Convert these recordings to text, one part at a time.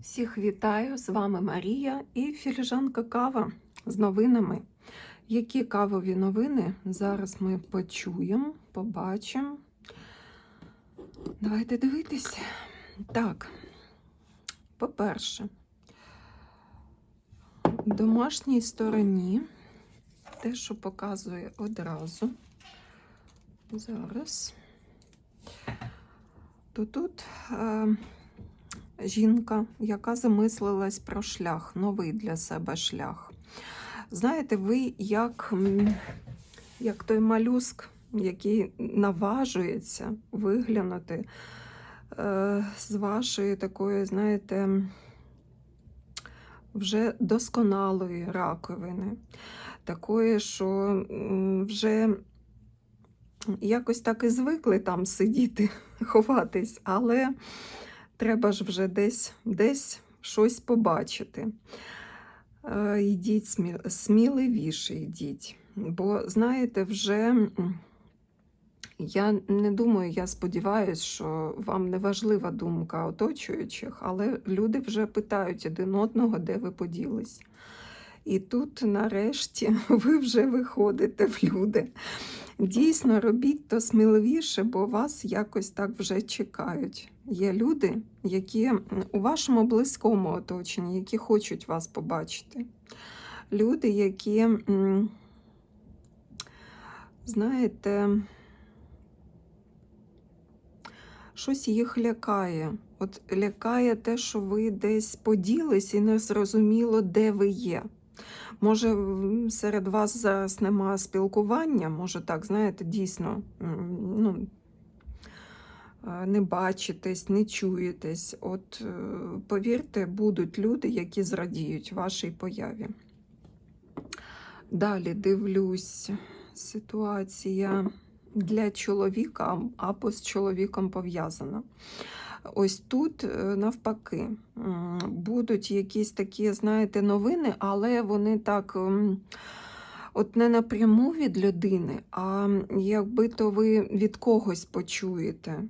Всіх вітаю! З вами Марія і філіжанка кава з новинами. Які кавові новини зараз ми почуємо, побачимо. Давайте дивитися. Так, по-перше, в домашній стороні те, що показує одразу. Зараз. То тут. Е жінка, яка замислилась про шлях, новий для себе шлях. Знаєте, ви як, як той малюск, який наважується виглянути е, з вашої такої, знаєте, вже досконалої раковини, такої, що вже якось так і звикли там сидіти, ховатись, але треба ж вже десь десь щось побачити. Е, Йдіть сміливіше йдіть. Бо, знаєте, вже я не думаю, я сподіваюся, що вам не важлива думка оточуючих, але люди вже питають один одного, де ви поділись. І тут, нарешті, ви вже виходите в люди. Дійсно, робіть то сміливіше, бо вас якось так вже чекають. Є люди, які у вашому близькому оточенні, які хочуть вас побачити. Люди, які, знаєте, щось їх лякає. От лякає те, що ви десь поділись і не зрозуміло, де ви є. Може, серед вас зараз немає спілкування, може так, знаєте, дійсно, ну, е, не бачитесь, не чуєтесь. От е, повірте, будуть люди, які зрадіють вашій появі. Далі дивлюсь, ситуація для чоловіка або з чоловіком пов'язана. Ось тут е, навпаки будуть якісь такі, знаєте, новини, але вони так. От не напряму від людини, а якби то ви від когось почуєте.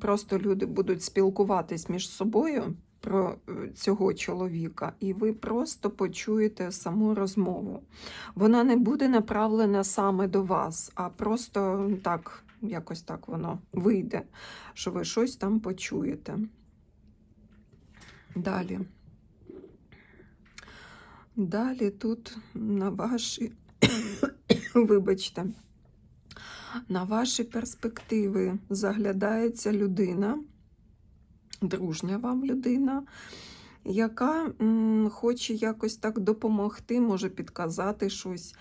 Просто люди будуть спілкуватись між собою про е, цього чоловіка, і ви просто почуєте саму розмову. Вона не буде направлена саме до вас, а просто так, якось так воно вийде, що ви щось там почуєте. Далі. Далі тут на ваші, вибачте, на ваші перспективи заглядається людина, дружня вам людина, яка хоче якось так допомогти, може підказати щось,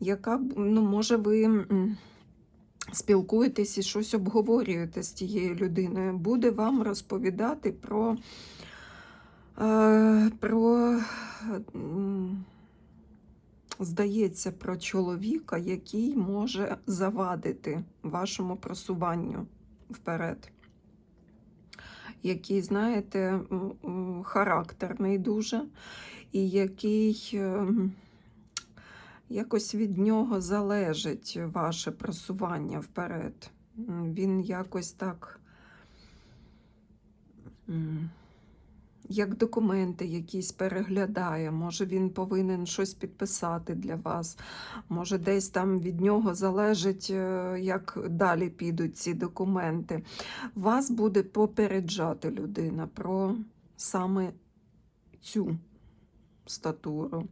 яка, ну, може, ви спілкуєтесь і щось обговорюєте з тією людиною, буде вам розповідати про, е, про здається, про чоловіка, який може завадити вашому просуванню вперед. Який, знаєте, характерний дуже, і який ем, якось від нього залежить ваше просування вперед. Він якось так. як документи якісь переглядає, може він повинен щось підписати для вас, може десь там від нього залежить, е, як далі підуть ці документи. Вас буде попереджати людина про саме цю статуру.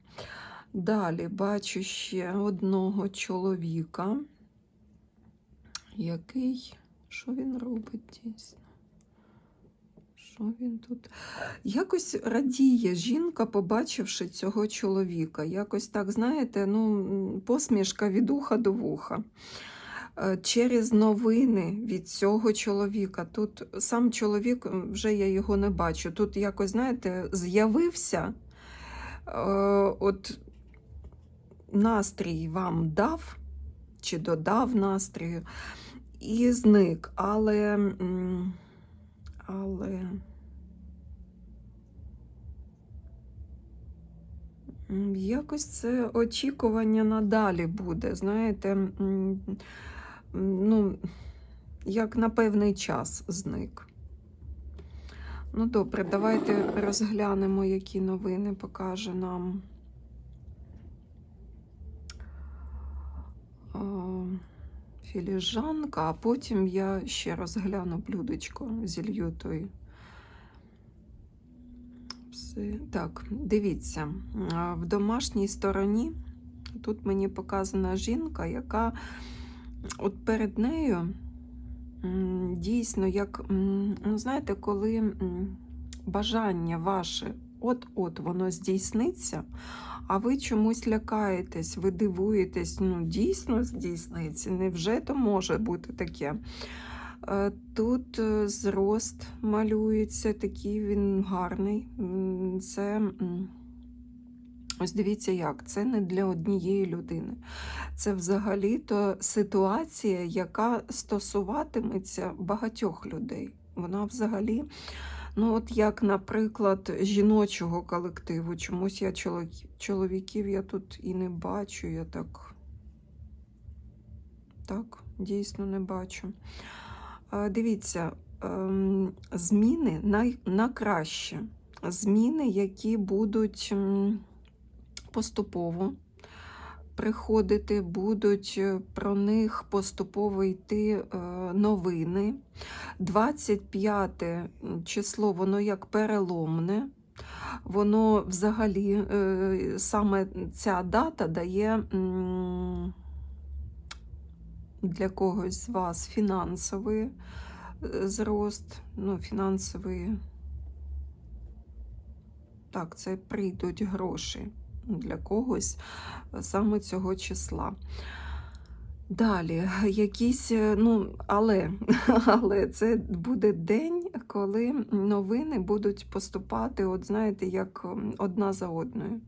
Далі бачу ще одного чоловіка, який, що він робить дійсно? Що він тут? Якось радіє жінка, побачивши цього чоловіка. Якось так, знаєте, ну, посмішка від уха до вуха. Е, Через новини від цього чоловіка. Тут сам чоловік, вже я його не бачу. Тут якось, знаєте, з'явився, е, от настрій вам дав чи додав настрію і зник. Але. але якось це очікування надалі буде, знаєте, ну, як на певний час зник. Ну добре, давайте розглянемо, які новини покаже нам. Філіжанка, а потім я ще розгляну блюдечко, зілью той. Так, дивіться, в домашній стороні тут мені показана жінка, яка от перед нею дійсно, як, ну, знаєте, коли бажання ваше от-от воно здійсниться, а ви чомусь лякаєтесь, ви дивуєтесь, ну дійсно здійсниться, невже то може бути таке? Е, Тут е, зрост малюється, такий він гарний. Це ось дивіться як, це не для однієї людини. Це взагалі-то ситуація, яка стосуватиметься багатьох людей. Вона взагалі, ну от як, наприклад, жіночого колективу. Чомусь я чоловіків я тут і не бачу. Я так, так, дійсно не бачу. Дивіться, ем, зміни на краще. Зміни, які будуть поступово приходити, будуть е, про них поступово йти е, новини. 25 число, воно як переломне. Воно взагалі, е, саме ця дата дає для когось з вас фінансовий зрост, ну, фінансовий. Так, це прийдуть гроші для когось е, саме цього числа. Далі, якісь, е, ну, але, але це буде день, коли новини будуть поступати, от знаєте, як одна за одною.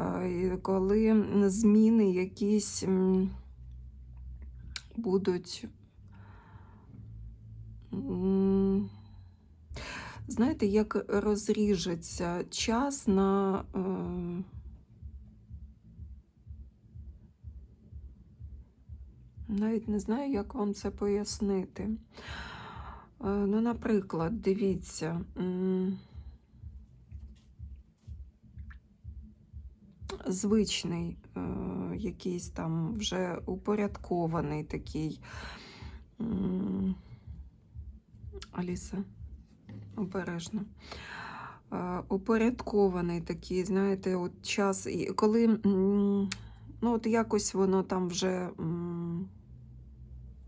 Е, Коли зміни якісь будуть. Знаєте, як розріжеться час на. Навіть не знаю, як вам це пояснити. Е, Ну, наприклад, дивіться. Звичний, е, якийсь там вже упорядкований такий. Аліса, обережно. Е, Упорядкований такий, знаєте, от час, коли ну, от якось воно там вже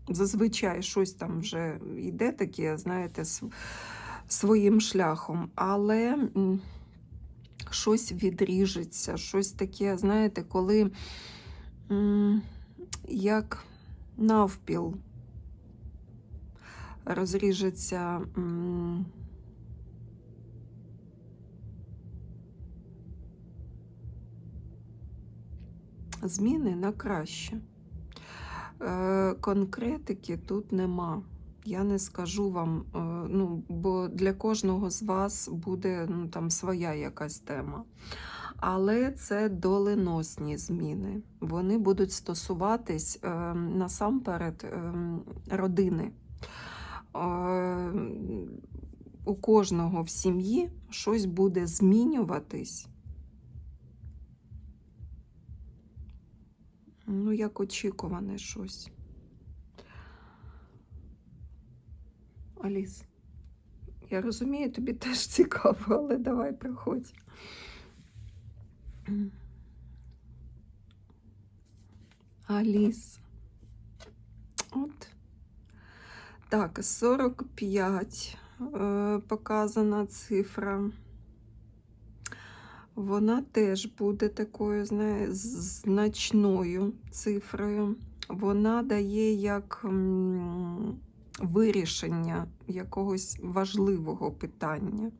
зазвичай щось там вже йде таке, знаєте, св- своїм шляхом, але щось відріжеться, щось таке, знаєте, коли як навпіл розріжеться. Зміни на краще. Е, Конкретики тут нема. Я не скажу вам, е, ну, бо для кожного з вас буде ну, там своя якась тема. Але це доленосні зміни. Вони будуть стосуватись е, насамперед родини. У кожного в сім'ї щось буде змінюватись. Ну, як очікуване щось. Аліс, я розумію, тобі теж цікаво, але давай приходь. Аліс. От. Так, 45 е, показана цифра. Вона теж буде такою, знає, значною цифрою. Вона дає як вирішення якогось важливого питання.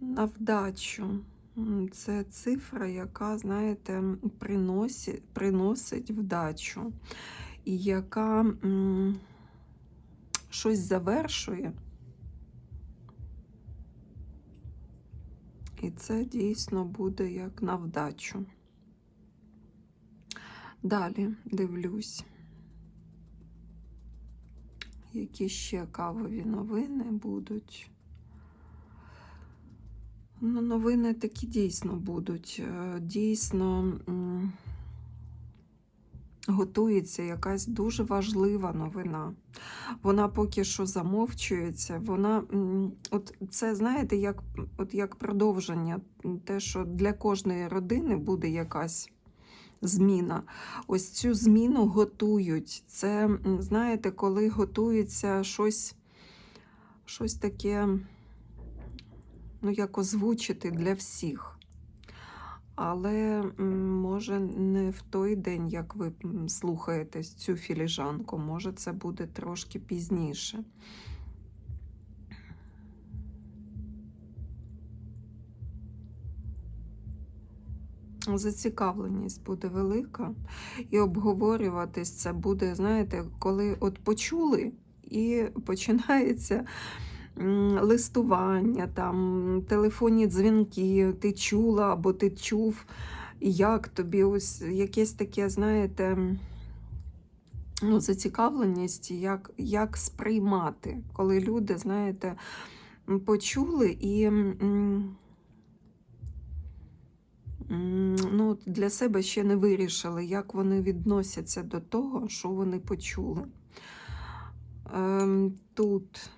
На вдачу. Це цифра, яка, знаєте, приносить, приносить вдачу і яка м, щось завершує. І це дійсно буде як на вдачу. Далі дивлюсь, які ще кавові новини будуть. Ну, новини такі дійсно будуть. Е, Дійсно готується якась дуже важлива новина. Вона поки що замовчується. Вона, от це, знаєте, як, от як продовження, те, що для кожної родини буде якась зміна. Ось цю зміну готують. Це, знаєте, коли готується щось, щось таке, ну, як озвучити для всіх. Але може не в той день, як ви слухаєте цю філіжанку, може це буде трошки пізніше. Зацікавленість буде велика, і обговорюватись це буде, знаєте, коли от почули, і починається листування, там, телефонні дзвінки, ти чула або ти чув, як тобі ось якесь таке, знаєте, ну, зацікавленість, як, як сприймати, коли люди, знаєте, почули і. ну, для себе ще не вирішили, як вони відносяться до того, що вони почули. Ем, Тут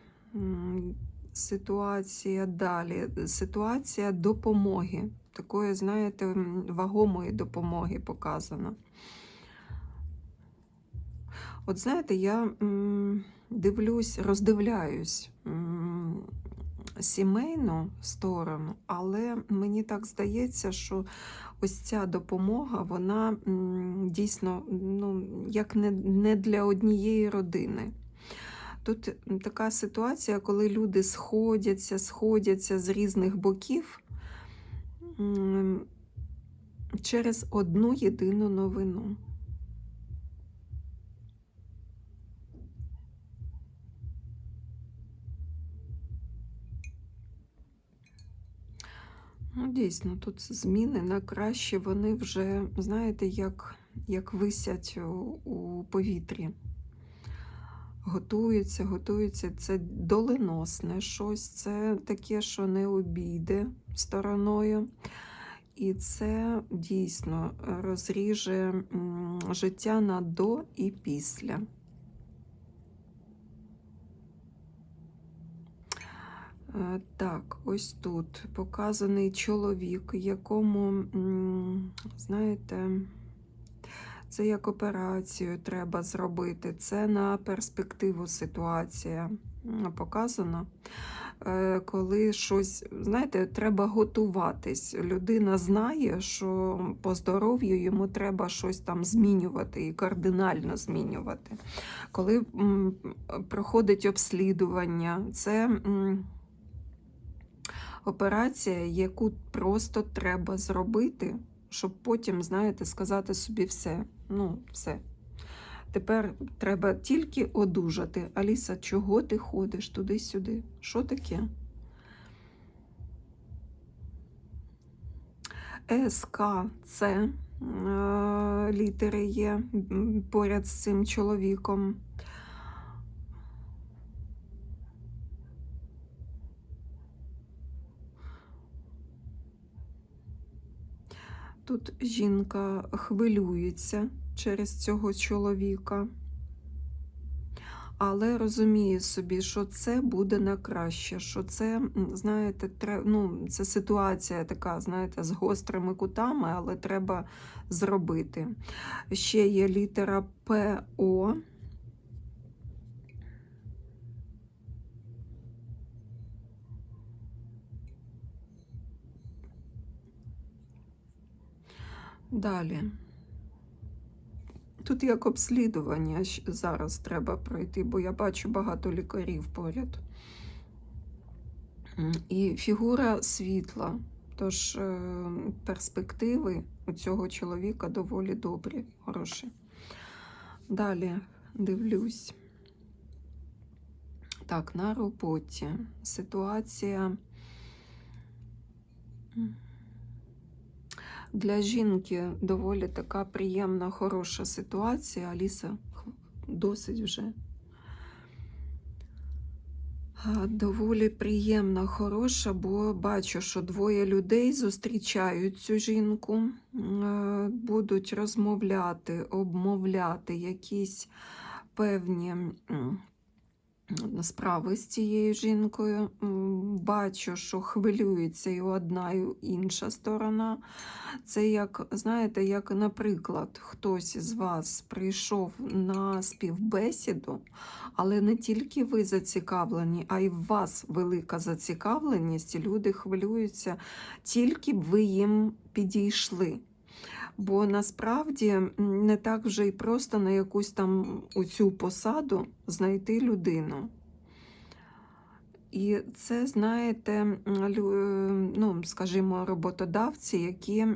ситуація далі. Ситуація допомоги. Такої, знаєте, вагомої допомоги показана. От знаєте, я дивлюсь, роздивляюсь сімейну сторону, але мені так здається, що ось ця допомога, вона дійсно ну, як не, не для однієї родини. Тут така ситуація, коли люди сходяться, сходяться з різних боків через одну єдину новину. Ну, дійсно, тут зміни на краще, вони вже, знаєте, як, як висять у, у повітрі. Готуються, готуються. Це доленосне щось, це таке, що не обійде стороною. І це дійсно розріже життя на до і після. Е, Так, ось тут показаний чоловік, якому, знаєте, це як операцію треба зробити. Це на перспективу ситуація показана. Е, Коли щось, знаєте, треба готуватись. Людина знає, що по здоров'ю йому треба щось там змінювати і кардинально змінювати. Коли проходить обслідування, це. операція, яку просто треба зробити, щоб потім, знаєте, сказати собі все. Ну, все. Тепер треба тільки одужати. Аліса, чого ти ходиш туди-сюди? Що таке? СК це літери є поряд з цим чоловіком. Тут жінка хвилюється через цього чоловіка, але розуміє собі, що це буде на краще, що це, знаєте, тре- ну, це ситуація така, знаєте, з гострими кутами, але треба зробити. Ще є літера ПО. Далі. Тут як обслідування зараз треба пройти, бо я бачу багато лікарів поряд. І фігура світла. Тож е, перспективи у цього чоловіка доволі добрі, хороші. Далі дивлюсь. Так, на роботі ситуація. Для жінки доволі така приємна, хороша ситуація. Аліса досить вже. Доволі приємна, хороша, бо бачу, що двоє людей зустрічають цю жінку, е, будуть розмовляти, обмовляти якісь певні справи з цією жінкою. Бачу, що хвилюється і одна, і інша сторона. Це як, знаєте, як, наприклад, хтось із вас прийшов на співбесіду, але не тільки ви зацікавлені, а й в вас велика зацікавленість, і люди хвилюються, тільки б ви їм підійшли. Бо насправді не так вже й просто на якусь там у цю посаду знайти людину. І це, знаєте, е, ну, скажімо, роботодавці, які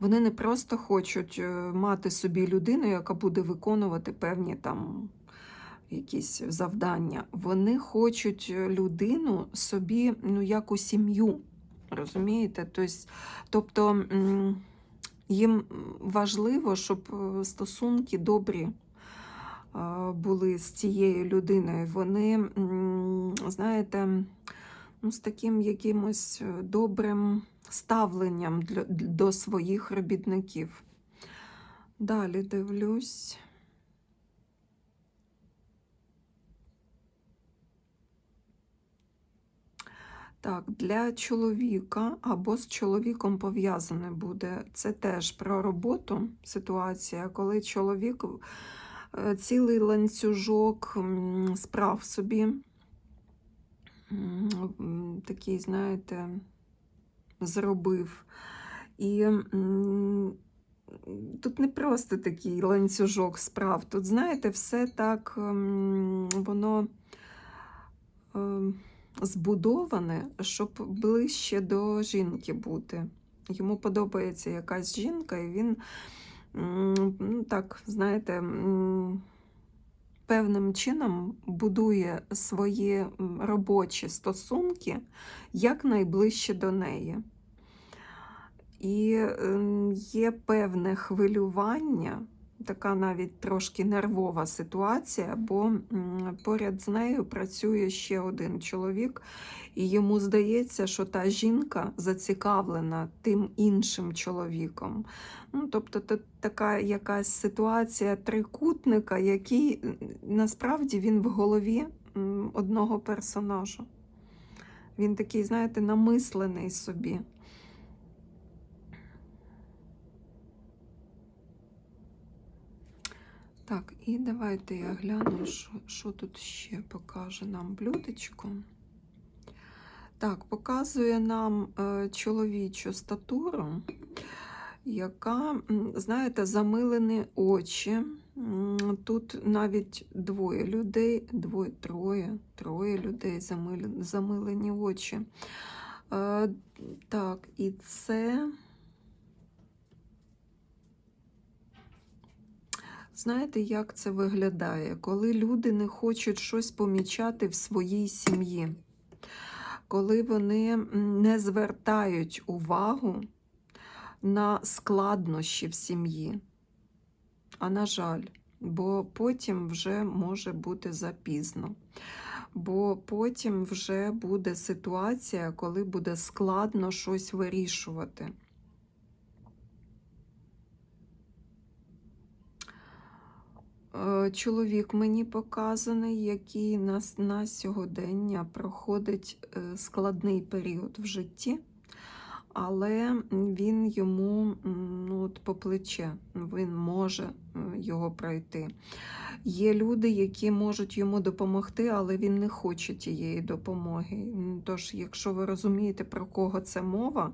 вони не просто хочуть е, мати собі людину, яка буде виконувати певні там якісь завдання. Вони хочуть е, людину собі, ну, як у сім'ю. Розумієте? Тобто, їм важливо, щоб е, стосунки добрі е, були з цією людиною. Вони, знаєте, ну, з таким якимось е, добрим ставленням до своїх робітників. Далі дивлюсь. Так, для чоловіка або з чоловіком пов'язане буде. Це теж про роботу ситуація, коли чоловік е, цілий ланцюжок справ собі. Такий, знаєте, зробив. І тут не просто такий ланцюжок справ. Тут, знаєте, все так воно. Збудоване, щоб ближче до жінки бути. Йому подобається якась жінка, і він ну, так, знаєте, певним чином будує свої робочі стосунки якнайближче до неї. І ем, є певне хвилювання, така навіть трошки нервова ситуація, бо поряд з нею працює ще один чоловік, і йому здається, що та жінка зацікавлена тим іншим чоловіком. Ну, тобто це така якась ситуація трикутника, який насправді він в голові одного персонажа. Він такий, знаєте, намислений собі. Так, і давайте я гляну, що, що тут ще покаже нам блюдечко. Так, показує нам е, чоловічу статуру, яка, знаєте, замилені очі. Тут навіть двоє людей, двоє, троє, троє людей замилені, очі. Е, так, і це. Знаєте, як це виглядає, коли люди не хочуть щось помічати в своїй сім'ї, коли вони не звертають увагу на складнощі в сім'ї. А на жаль, бо потім вже може бути запізно. Бо потім вже буде ситуація, коли буде складно щось вирішувати. Е, Чоловік мені показаний, який на, с- на сьогодення проходить е, складний період в житті, але він йому ну, от по плече, він може е, його пройти. Є люди, які можуть йому допомогти, але він не хоче тієї допомоги. Тож, якщо ви розумієте, про кого це мова,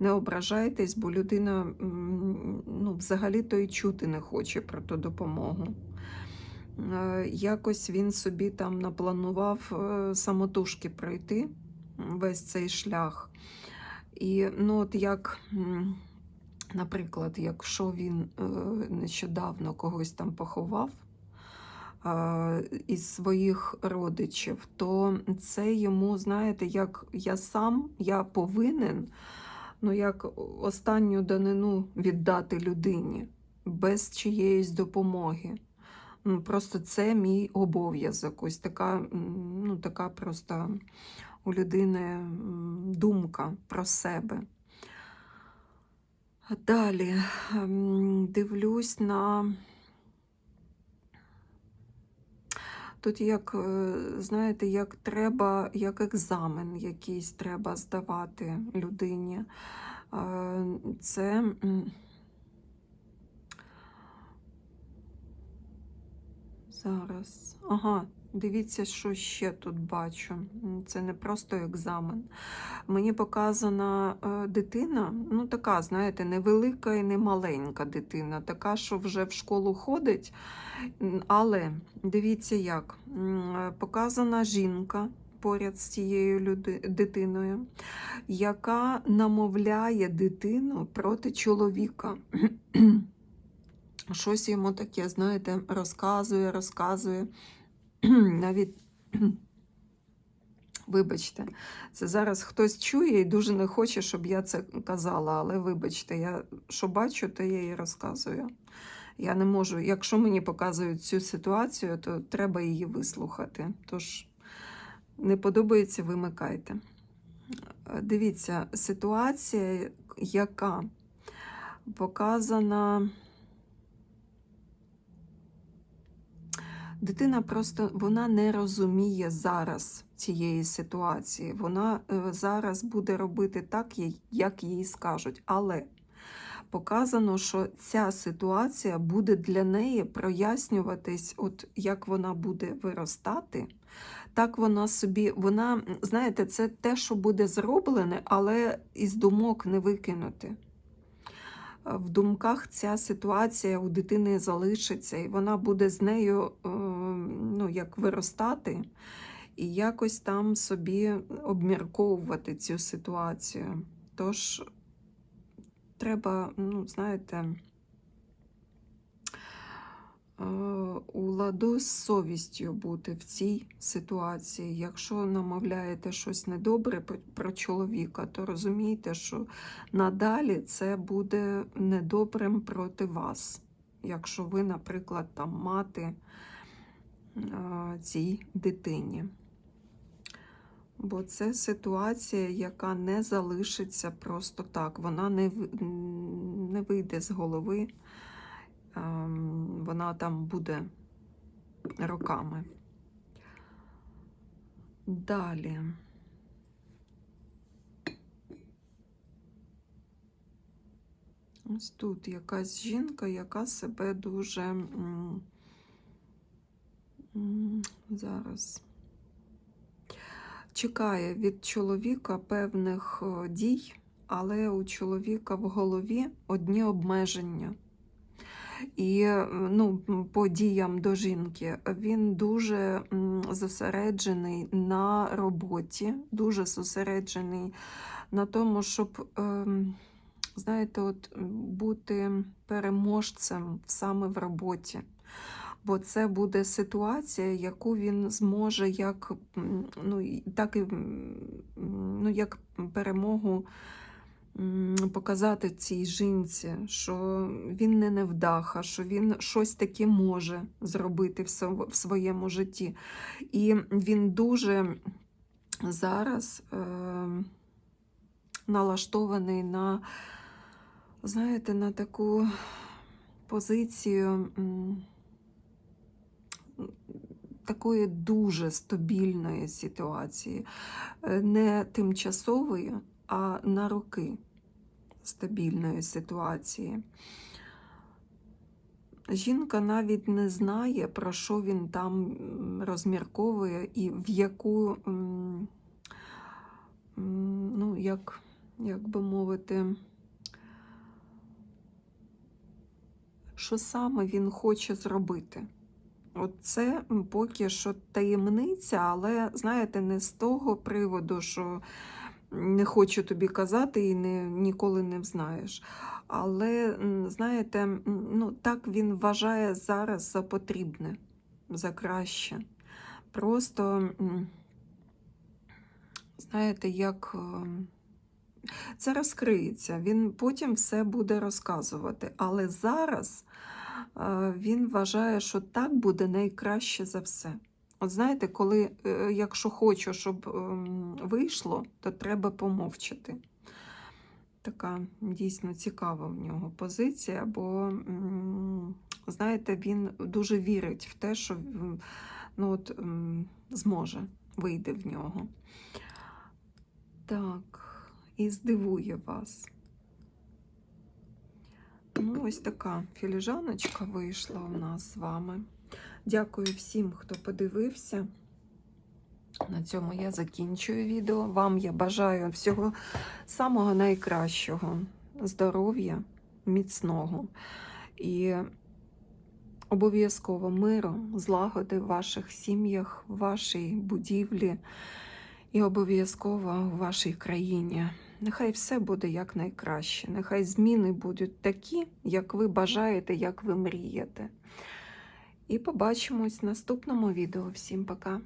не ображайтесь, бо людина ну, взагалі-то і чути не хоче про ту допомогу. Е, Якось він собі там напланував е, самотужки пройти весь цей шлях. І ну, от як, наприклад, якщо він е, нещодавно когось там поховав із своїх родичів, то це йому, знаєте, як я сам, я повинен ну, як останню данину віддати людині без чиєїсь допомоги. Просто це мій обов'язок. Ось така, ну, така просто у людини думка про себе. Далі ем, дивлюсь на. Тут, як, е, знаєте, як треба, як екзамен якийсь треба здавати людині. Е, Це. Зараз. Ага, дивіться, що ще тут бачу. Це не просто екзамен. Мені показана е, дитина, ну така, знаєте, невелика і не маленька дитина, така, що вже в школу ходить. Але дивіться як. Е, Показана жінка поряд з цією люди, дитиною, яка намовляє дитину проти чоловіка. Щось йому таке, знаєте, розказує, розказує. Навіть, вибачте, це зараз хтось чує і дуже не хоче, щоб я це казала, але вибачте, я що бачу, то я і розказую. Я не можу, якщо мені показують цю ситуацію, то треба її вислухати. Тож не подобається, вимикайте. Дивіться, ситуація, яка показана. Дитина просто вона не розуміє зараз цієї ситуації. Вона е, зараз буде робити так, як їй скажуть. Але показано, що ця ситуація буде для неї прояснюватись, от як вона буде виростати. Так вона собі, вона, знаєте, це те, що буде зроблене, але із думок не викинути. В думках ця ситуація у дитини залишиться, і вона буде з нею е, ну, як виростати і якось там собі обмірковувати цю ситуацію. Тож треба, ну, знаєте, у ладу з совістю бути в цій ситуації. Якщо намовляєте щось недобре про- чоловіка, то розумійте, що надалі це буде недобрим проти вас. Якщо ви, наприклад, там мати цій дитині. Бо це ситуація, яка не залишиться просто так. Вона не, не вийде з голови, вона там буде роками. Далі. Ось тут якась жінка, яка себе дуже зараз чекає від чоловіка певних е, дій, але у чоловіка в голові одні обмеження. І ну, по діям до жінки він дуже зосереджений на роботі, дуже зосереджений на тому, щоб, ем, знаєте, от бути переможцем саме в роботі. Бо це буде ситуація, яку він зможе як, ну, так і, ну, як перемогу показати цій жінці, що він не невдаха, що він щось таке може зробити в своєму житті. І він дуже зараз е, налаштований на, знаєте, на таку позицію. Такої дуже стабільної ситуації, Е, не тимчасової, а на роки стабільної ситуації. Жінка навіть не знає, про що він там розмірковує і в яку, ну, як, як би мовити, що саме він хоче зробити. От це поки що таємниця, але знаєте, не з того приводу, що не хочу тобі казати і не, ніколи не взнаєш. Але, знаєте, ну, так він вважає зараз за потрібне, за краще. Просто, знаєте, як, е, це розкриється. Він потім все буде розказувати. Але зараз е, він вважає, що так буде найкраще за все. От знаєте, коли, е, якщо хочу, щоб ем, вийшло, то треба помовчати. Така дійсно цікава в нього позиція, бо, знаєте, він дуже вірить в те, що ну, от, зможе, вийде в нього. Так, і здивує вас. Ну, ось така філіжаночка вийшла у нас з вами. Дякую всім, хто подивився. На цьому я закінчую відео. Вам я бажаю всього самого найкращого, здоров'я, міцного і обов'язково миру, злагоди в ваших сім'ях, в вашій будівлі і обов'язково в вашій країні. Нехай все буде якнайкраще. Нехай зміни будуть такі, як ви бажаєте, як ви мрієте. І побачимось в наступному відео. Всім пока!